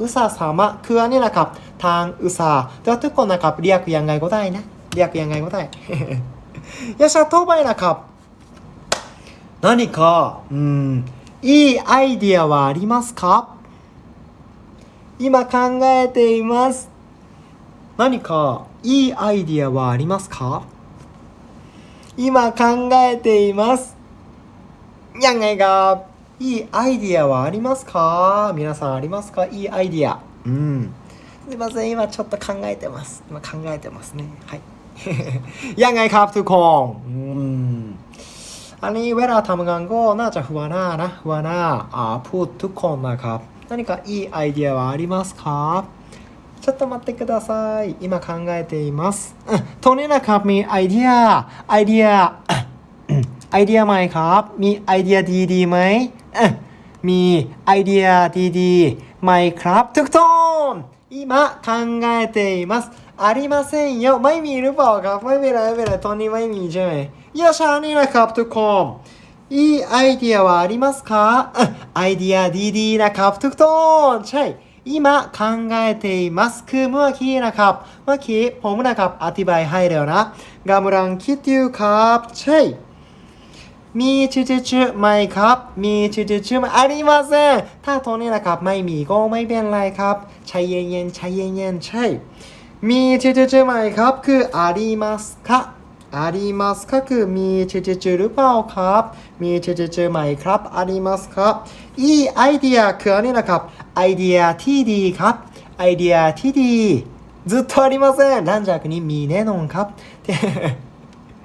อุตสาห์สามะคืออันนี้นะครับ ทางอุตสาห์แต่ว่าทุกคนนะครับเรียกยังไงก็ได้นะ เรียกยังไงก็ได้ ยาชาต่อไปนะครับ何かうんいいアイディアはありますか今考えています何かいいアイディアはありますか今考えていますยังไงครับ いいアイディアはありますか皆さんありますかいいアイディアうんすいません今ちょっと考えてます今考えてますねはい ยังไงครับทุกคนอืมอันนี้เวลาทำงานก็น่าจะหัวหน้านะหัวหน้าอ่าพูดทุกคนนะครับ何かいいアイディアはありますかちょっと待ってください今考えていますうんตรงนี้นะครับมีไอเดียไอเดีย ไอเดียใหม่ครับ มีไอเดียดีๆไหมเอ๊ะ มีไอเดียดีๆไหมครับทุกคน今考えていますありませんよไม่มีหรือเปล่าครับ ไม่เป็นไรไม่เป็นไรตอนนี้ไม่มีใช่ไหมยาชานี่นะครับทุกคนいいアイディアはありますかเอ๊ะไอเดียดีๆนะครับทุกคนใช่今考えていますคือเมื่อกี้นะครับ เมื่อกี้ผมนะครับอธิบายให้แล้วนะกำลังคิดอยู่ครับใช่ มีชื่อชื่อไหมครับ มีชื่อชื่อไหมありませんถ้าตรงนี้นะครับไม่มีก็ไม่เป็นไรครับใช้เย็นๆใช้เย็นๆใช่ มีชื่อชื่อไหมครับ คือありますかありますかคือมีชื่อชื่อหรือเปล่าครับ มีชื่อชื่อไหมครับありますかいいไอเดียคืออันนี้นะครับ ไอเดียที่ดีครับ ไอเดียที่ดีずっとありませんหลังจากนี้มีแน่นอนครับ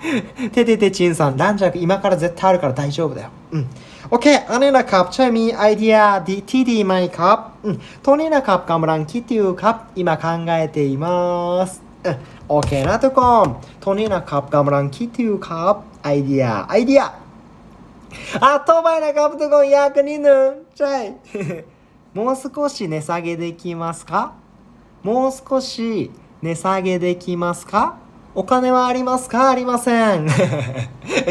てててちんさん、ランジャ今から絶対あるから大丈夫だよ。うん。OK, anena ップ、チャイミーアイディア、ディ、ティディマイカうん。トニーナカップガムランキっていうカップ、今考えています。うん。OK なとこ。トニーナカップガムランキっていうカップ、アイディア、アイディア。あ、トバイナカップとこン役にぬん。チャイ。もう少し値下げできますか？もう少し値下げできますか？โอคาเนวาอาริมัสかありません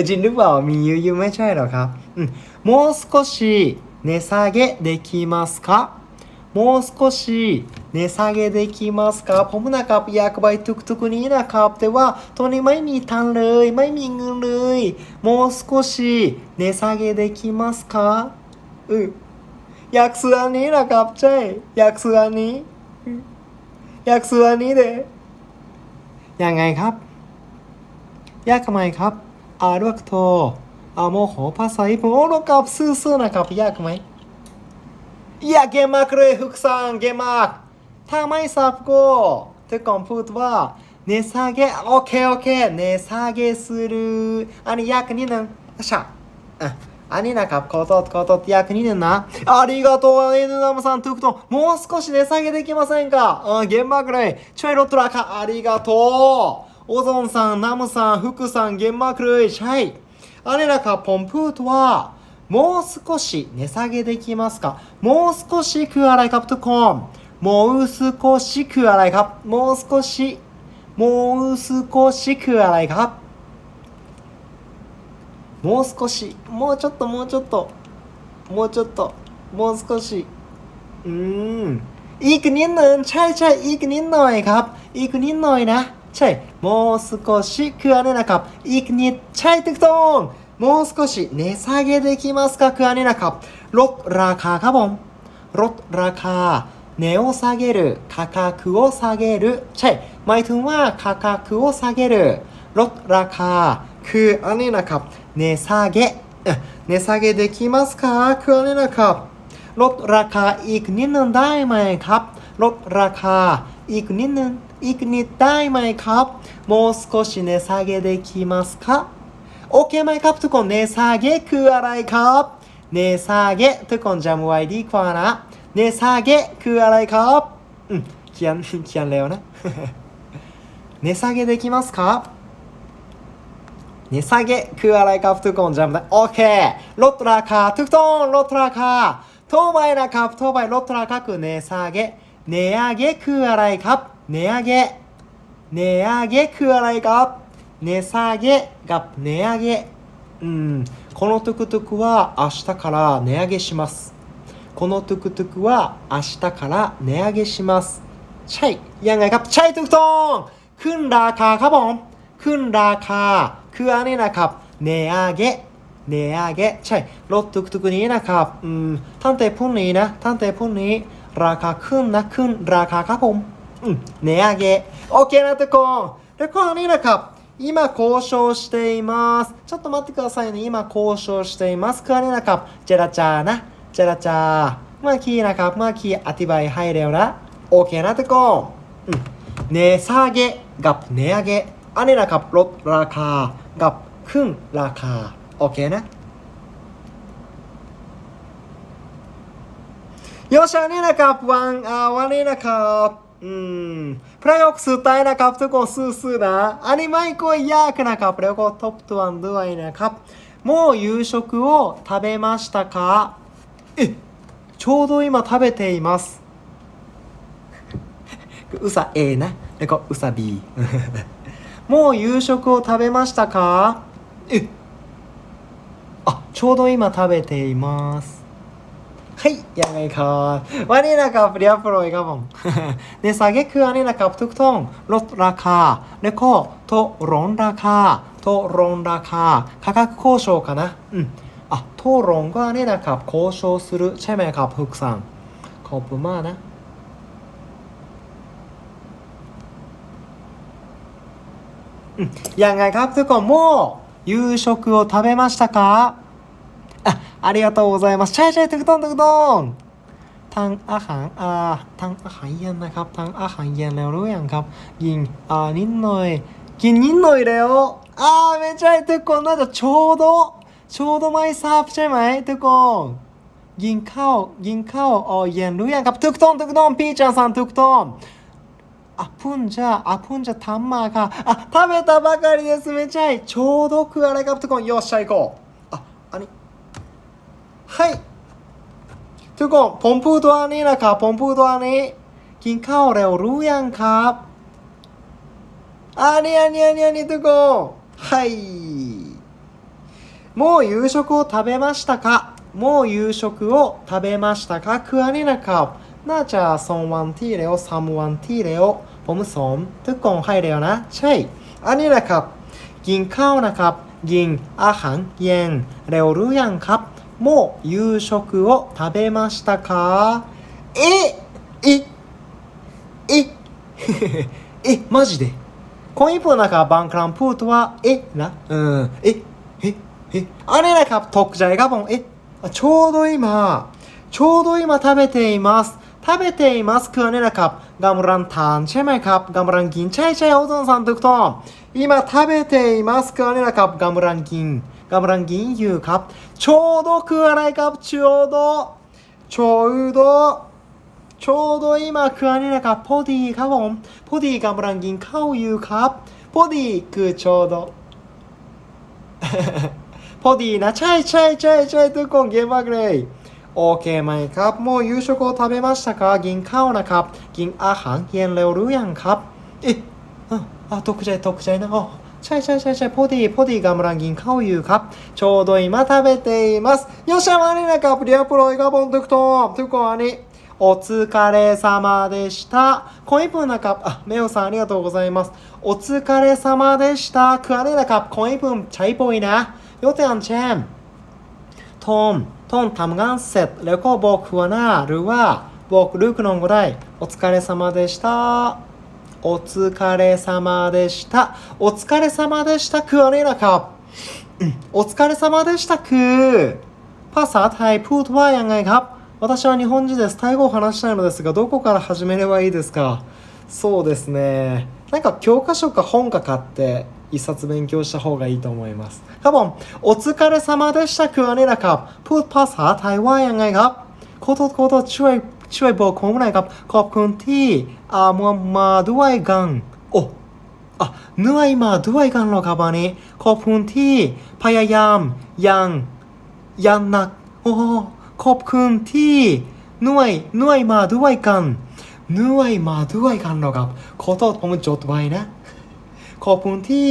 จริงหรือเปล่ามียูยูไม่ใช่หรอครับอืมもう少し値下げできますかもう少し値下げできますかผมนะครับอยากไปทุกๆนี้นะครับ แต่ว่าตอนนี้ไม่มีตังค์เลย ไม่มีเงินเลยもう少し値下げできますかอืออยากซื้ออันนี้นะครับใช่อยากซื้ออันนี้อืมอยากซื้ออันนี้เด้ ยังไงครับ ยากทำไมครับอารักโทอาโมโหภาษาญี่ปุ่นโอ้รกับซื่อๆนะครับ ยากไหมยากเกมากเลยฟุกซังเกมากถ้าไม่ทราบก็ทุกคนพูดว่าเนซาเกะโอเคโอเคเนซาเกะするอันนี้ยากนิดนึงอะ 兄なかこと、ことって役に年な。ありがとう、エヌナムさん、トゥクトン。もう少し値下げできませんかうん、現場くらい。チョイロットラカ、ありがとう。オゾンさん、ナムさん、フクさん、現場くらい。シャイ。ア兄ナかポンプートは、もう少し値下げできますかもう少しクアライカプトコン。もう少しクアライカプ。もう少し、もう少しクアライカプ。もう少しもうちょっともうちょっともうちょっともう少しอืมอีกนิดนึงใช่ใช่อีกนิดหน่อยครับ อีกนิดหน่อยนะ ใช่もう少しคืออะไรนะครับ อีกนิดใช่ถูกต้องもう少し値下げできますかคืออะไรนะครับลดราคาครับผมลดราคา値を下げる価格を下げるใช่หมายถึงว่า価格を下げるลดราคา คืออันนี้นะครับ 値下げเอ่อ値下げできますかคืออันนี้นะครับ ลดราคาอีกนิดนึงได้ไหมครับ ลดราคาอีกนิดนึงอีกนิดได้ไหมครับもう少し値下げできますかโอเคไหมครับทุกคน値下げคืออะไรครับ値下げทุกคนจำไว้ดีกว่านะ値下げคืออะไรครับอืมเขียนเขียนแล้วนะ 値下げできますか 値下げคืออะไรครับทุกคนจำได้โอเคลดราคาทุกคนลดราคาทั่วไปนะครับทั่วไปลดราคาคือ値下げ値上げคืออะไรครับ値上げ値上げคืออะไรครับ値下げกับ値上げうんこのトゥクトゥクは明日から値上げします このトゥクトゥクは明日から値上げしますใช่ยังไงครับใช่ถูกต้องขึ้นราคาครับผมขึ้นราคา คืออันนี้นะครับ値上げ値上げใช่รถตุกตุกนี้นะครับอืมตั้งแต่พรุ่งนี้นะตั้งแต่พรุ่งนี้ ราคาขึ้นนะขึ้นราคาครับผมอืม値上げโอเคนะทุกคนแล้วก็อันนี้นะครับ今交渉していますちょっと待ってくださいね今交渉していますคืออันนี้นะครับเจรจานะ เจรจา เมื่อกี้นะครับ เมื่อกี้อธิบายให้เร็วนะ โอเคนะทุกคนอืม値下げกับ値上げอันนี้นะครับลดราคา กับขึ้นราคา โอเคนะよっしゃอันนี้นะครับวันอ่าวันนี้นะครับอืมประโยคสุดท้ายนะครับทุกคนสู้ๆนะอันนี้ไม่ค่อยยากนะครับแล้วก็ทบทวนด้วยนะครับもう夕食を食べましたかえちょうど今食べていますうさ A นะแล้วก็うさ B もう夕食を食べましたか？えあちょうど今食べていますはい、やめか。我らがプリアプロイガボン。で、下げくわれらかプとくとん。ロッラカー。レコ。とロンラカー。とロンラカー。価格交渉かな？うん。あ、討論がねならか交渉する。チェメカプクさん。コップマーな。 ยังไงครับทุกคนโมยูชกโอทาเบมาชิตะะอะありがとうございますใช่ใช่ถูกต้องถูกต้องทางอาหารอ่าทางอาหารเย็นนะครับทางอาหารเย็นแล้วรู้ยังครับกินอ่านิดหน่อยกินนิดหน่อยแล้วอ่าไม่ใช่ทุกคนน่าจะโชโดโชโดไม่ทราบใช่ไหมทุกคนกินข้าวกินข้าวอ๋อเย็นรู้ยังครับถูกต้องถูกต้องพี่จันซันถูกต้อง あプンじゃあプンじゃタンマーかあ食べたばかりですめちゃいちょうど食われかทุกคนよっしゃ行こうあอันนี้はいทุกคนผมพูดตัวนี้นะครับผมพูดตัวนี้กินข้าวเร็วรู้ยังครับอันนี้อันนี้อันนี้อันนี้ทุกคนはいもう夕食を食べましたかもう夕食を食べましたかคืออันนี้ นะครับ น่าจะสองวันที่แล้วสามวันที่แล้วผมสอนทุกคนให้แล้วนะ ใช่ อันนี้นะครับ กินข้าวนะครับ กินอาหารเย็นเร็วหรือยังครับもう夕食を食べましたかええええマジでコインプนะครับบางครั้งพูดว่าเอ๊ะนะเออเอ๊ะเอ๊ะเอ๊ะอันนี้นะครับตกใจครับผมเอ๊ะちょうど今ちょうど今食べています 食べていますคืออันนี้นะครับกำลังทานใช่ไหมครับกำลังกินใช่ใช่โอซอนさんถูกต้อง今食べていますคืออันนี้นะครับกำลังกินกำลังกินอยู่ครับちょうどคืออะไรครับちょうどちょうどちょうど今คืออันนี้นะครับพอดีครับผมพอดีกำลังกินข้าวอยู่ครับพอดีคือちょうど พอดีนะใช่ใช่ใช่ใช่ทุกคนเก่งมากเลย โอเคไหมครับもう夕食を食べましたかกินข้าวนะครับ กินอาหารเย็นเร็วหรือยังครับเอ๊ะอ่ะอ่ะตกใจตกใจนะอ๋อใช่ใช่ใช่ใช่พอดีพอดีกำลังกินข้าวอยู่ครับちょうど今食べていますよっしゃมานี่นะครับเรียบร้อยครับผมทุกคนทุกคนอันนี้お疲れ様でした。コインプンนะครับอ่ะเมลさんありがとうございます。お疲れ様でした。คืออันนี้นะครับコインプンใช้บ่อยนะ ยกตัวอย่ างเช่นทอมทอมทำงานเสร็จแล้วก็บอกหัวหน้าหรือว่าบอกลูกน้องก็ได้お疲れ様でしたお疲れ様でしたお疲れ様でしたคืออันนี้นะครับอืมお疲れ様でしたคือภาษาไทยพูดว่ายังไงครับ私は日本人ですタイ語を話したいのですがどこから始めればいいですかそうですねなんか教科書か本か買って 一冊勉強した方がいいと思いますครับผมお疲れ様でしたคืออันนี้นะครับพูดภาษาไทยว่ายังไงครับโคโตโคโตช่วยช่วยบอกผมหน่อยครับ ขอบคุณที่อ่ามามาด้วยกันโอ้อ่ะเหนื่อยมาด้วยกันเหรอครับอันนี้ขอบคุณที่พยายามยังยังหนักโอ้ขอบคุณที่เหนื่อยเหนื่อยมาด้วยกันเหนื่อยมาด้วยกันเหรอครับขอโทษผมจดไว้นะ ขอบคุณที่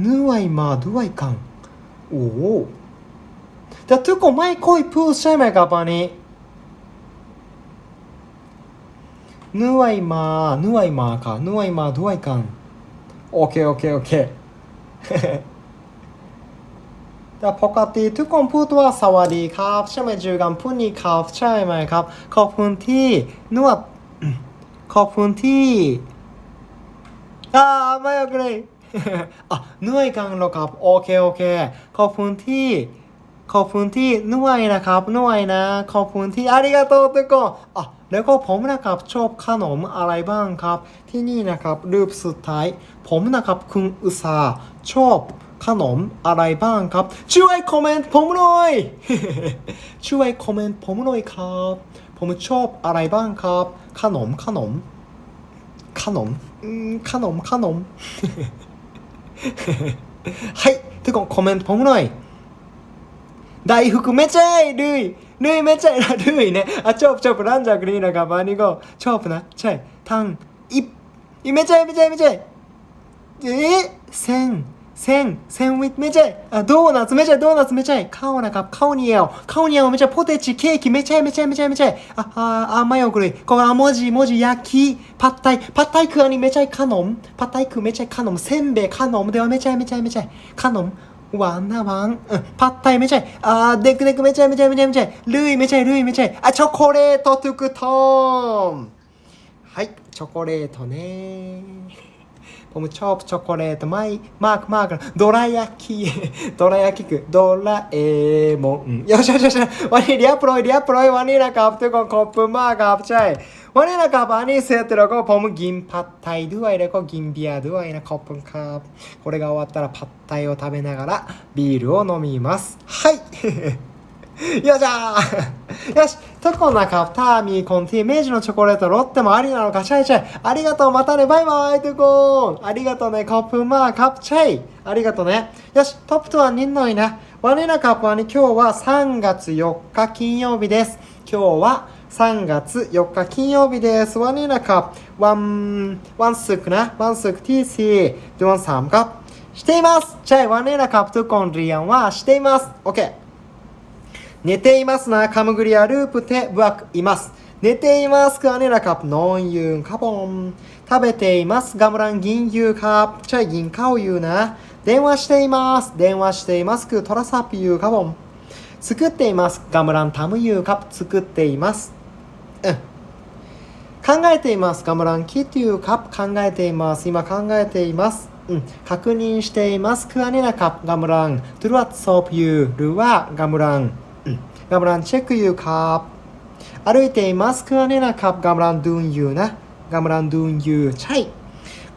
เหนื่อยมาด้วยกันโอ้แต่ทุกคนไม่ค่อยพูดใช่ไหมครับอันนี้เหนื่อยมาเหนื่อยมาค่ะเหนื่อยมาด้วยกันโอเคโอเคโอเคแต่ปกติทุกคนพูดว่าสวัสดีครับใช่ไหมจูกันพูดนี้ครับใช่ไหมครับขอบคุณที่นวดขอบคุณที่ อาไม่โอเคอะหน่วยกังหรอครับโอเคโอเค ขอบคุณที่ขอบคุณที่หน่วยนะครับหน่วยนะ ขอบคุณที่อาริกาโตตุกคนอะแล้วก็ผมนะครับชอบขนมอะไรบ้างครับ ที่นี่นะครับรูปสุดท้าย ผมนะครับคุณอุสาชอบขนมอะไรบ้างครับ ช่วยคอมเมนต์ผมหน่อย ช่วยคอมเมนต์ผมหน่อยครับ ผมชอบอะไรบ้างครับ ขนมขนม カノン？うんカノンカノン。はいてかコメントポムライ。大福めちゃいルイルイめちゃいなルイね。あチョープチョープランジャークリーナーがバニゴ。ーチョープなチャイタンいめちゃいめちゃいめちゃいえー、千。セン、センウィッ、めちゃい、ドーナツ、めちゃい、ドーナツ、めちゃい、カオナか、カオニエオ、カにニエオ、めちゃい、ポテチ、ケーキ、めちゃい、めちゃい、めちゃい、めちゃい、あ、あ、あいおる、ここ、あ、文字、文字、焼き、パッタイ、パッタイクアに、めちゃい、カノン、パッタイク、めちゃい、カノン、せんべい、カノン、では、めちゃい、めちゃい、めちゃい、カノン、ワンナワン、うん、パッタイ、めちゃい、あー、デクデク、めちゃい、めちゃい、めちゃい、めちゃい、ルイ、めちゃい、ルイ、めちゃい、あ、チョコレート、トゥクトーン。はい、チョコレートねー。ผมชอบช็อกโกแลตไม่มากมากนะโดรา焼きโดรา焼きคือโดราเอมอนよしよしよしวันนี้เรียบร้อยเรียบร้อยวันนี้นะครับทุกคนขอบคุณมากครับใช่ วันนี้นะครับอันนี้เสร็จแล้วก็ผมกินผัดไทยด้วยแล้วก็กินเบียร์ด้วยนะขอบคุณครับこれが終わったらผัดไทยを食べながらビールを飲みますはい よじゃーよしトコナカターミーコンティ明治のチョコレートロッテもありなのかチャイチャイ。ありがとうまたね。バイバイ。トコーンありがとうねカップ。マーカップチャイ。ありがとうね。よしトップとはにんのいなワニナカップはに今日は3月4日金曜日です。今日は3月4日金曜日です。ワニナカップ、ワン、ワンスークな、ワンスーク TC、ドゥワンサムカップ。しています。チャイワニナカップトコンリアンはしています !OK! 寝ていますな、カムグリアループてブワクいます。寝ていますかねらップのんゆンカボン。食べていますガムラン銀ーうかぷちゃい銀カオユうな。電話しています。電話していますクトラサピユーカボン。作っています。ガムランタムユーカップ作っています。うん。考えています。ガムランキというカップ考えています。今考えています。うん。確認しています。クアネラカップガムラン。トゥルワッツオプユールはガムラン。 กำลังอืมกำลังเช็คอยู่ครับ歩いていますคืออันนี้นะครับกำลังเดูอยู่นะกำลังเดูอยู่ใช่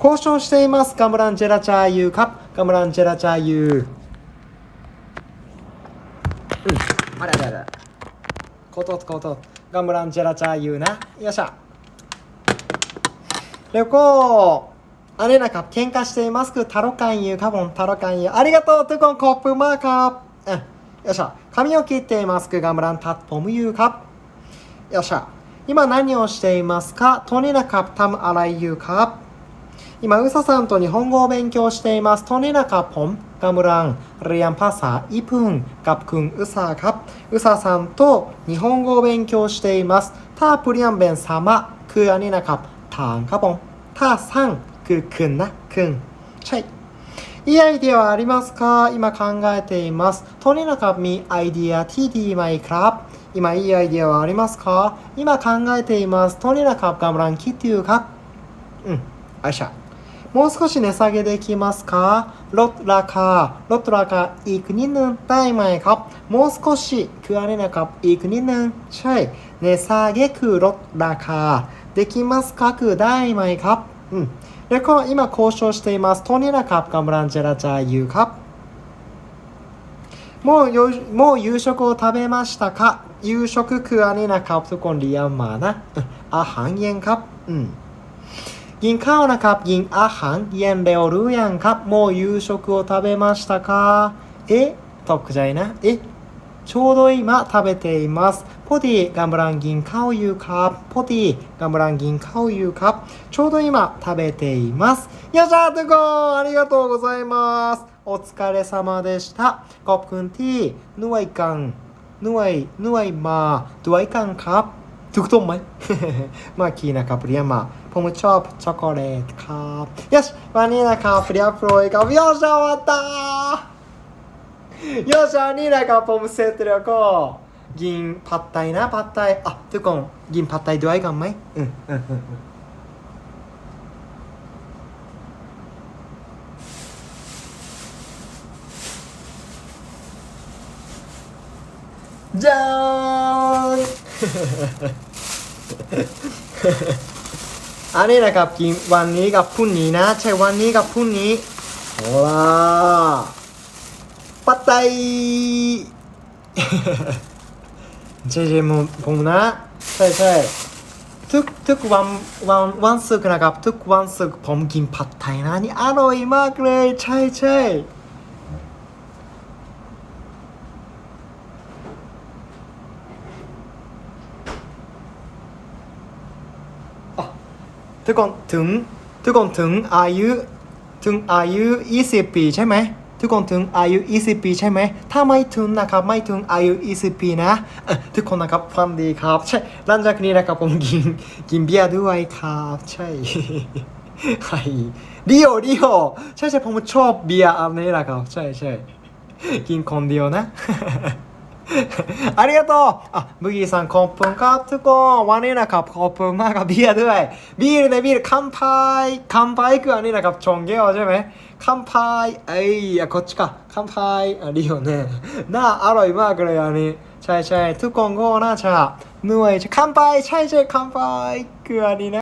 交渉していますกำลังเจรจาอยู่ครับกำลังเจรจาอยู่อืมあれあれあれขอโทษขอโทษกำลังเจรจาอยู่นะよっしゃแล้วก็อันนี้นะครับ喧嘩していますคือทะเลาะกันอยู่ครับผมทะเลาะกันอยู่ありがとうทุกคนขอบคุณมากครับอ่ะ よっしゃ髪を切っていますคือกำลังตัดผมอยู่ครับよっしゃ今何をしていますかとにかくทำอะไรอยู่ครับ今うささんと日本語を勉強していますとにかくผมกำลังเรียนภาษาญี่ปุ่นกับคุณอุษาครับอุษาさんと日本語を勉強していますถ้าเปลี่ยนเป็นสามะคืออันนี้นะครับฐานครับผมถ้าสร้างคือคืนนะคืนใช่ いいアイディアはありますか？今考えています。とにかくみアイディア TD マイクラブ。今いいアイディアはありますか？今考えています。とにかくガムランキっていうか。うん。あいしゃ。もう少し値下げできますか？ロトラカー、ロトラカー、いくにぬん、たいまいか。もう少し、くわれなか、いくにぬん、しゃい。値下げく、ロトラカー。できますか？く、だいまいか。うん。レコは今交渉しています。トニラカップカムランジェラチャーユーカもう、もう夕食を食べましたか？夕食クアニナカップトコンリアンマーナ。あはんげんか？うん。銀カオナカップ、銀あはん、エンレオルーヤンカップ。もう夕食を食べましたか？え？トックじゃいな。え？ちょうど今食べていますพอดีกำลังกินข้าวอยู่ครับพอดีกำลังกินข้าวอยู่ครับちょうど今食べていますよっしゃทุกคนありがとうございますお疲れ様でしたขอบคุณที่หน่วยกันหน่วยหน่วยมาด้วยกันครับ ถูกต้องไหม เมื่อกี้นะครับเรียนมาผมชอบช็อกโกแลตครับยสวันนี้นะครับเรียบร้อยครับยอดสวัสดี ยอดวันนี้นะครับผมเสร็จแล้วก็กินผัดไทยนะผัดไทยอ่ะทุกคนกินผัดไทยด้วยกันไหมอืมอืมอืมอืมじゃーん อันนี้นะครับกินวันนี้กับพรุ่งนี้นะ ใช่วันนี้กับพรุ่งนี้โอ้ล่ะ ปัตไตใช่ใช่ผมผมนะใช่ใช่ทุกทุกวันวันวันศุกร์นะครับทุกวันศุกร์ผมกินผัดไทยนะนี่อร่อยมากเลย ใช่ใช่อะทุกคนถึงทุกคนถึงอายุถึงอายุ20ปีใช่ไหม ทุกคนถึงอายุ 20 ปีใช่ไหม ถ้าไม่ถึงนะครับ ไม่ถึงอายุ 20 ปีนะทุกคนนะครับฟังดีครับ ใช่หลังจากนี้นะครับผมกินกินเบียร์ด้วยครับ ใช่ใครเดียวเดียวใช่ใช่ผมชอบเบียร์อันนี้แหละครับ ใช่ใช่กินคนเดียวนะ ありがとうあ、ブギーさん、コップンカップコーン、ワニラカップコップンマーカビールด้วย ビールね、ビール、乾杯乾杯คืออันนี้นะครับชงเกลใช่ไหม乾杯เอ้ยอ่ะこっちか乾杯อ่ะリオねน่าอร่อยมากเลยอันนี้ ใช่ใช่ทุกคนก็น่าจะเหนื่อย乾杯ใช่ใช่乾杯คืออันนี้นะ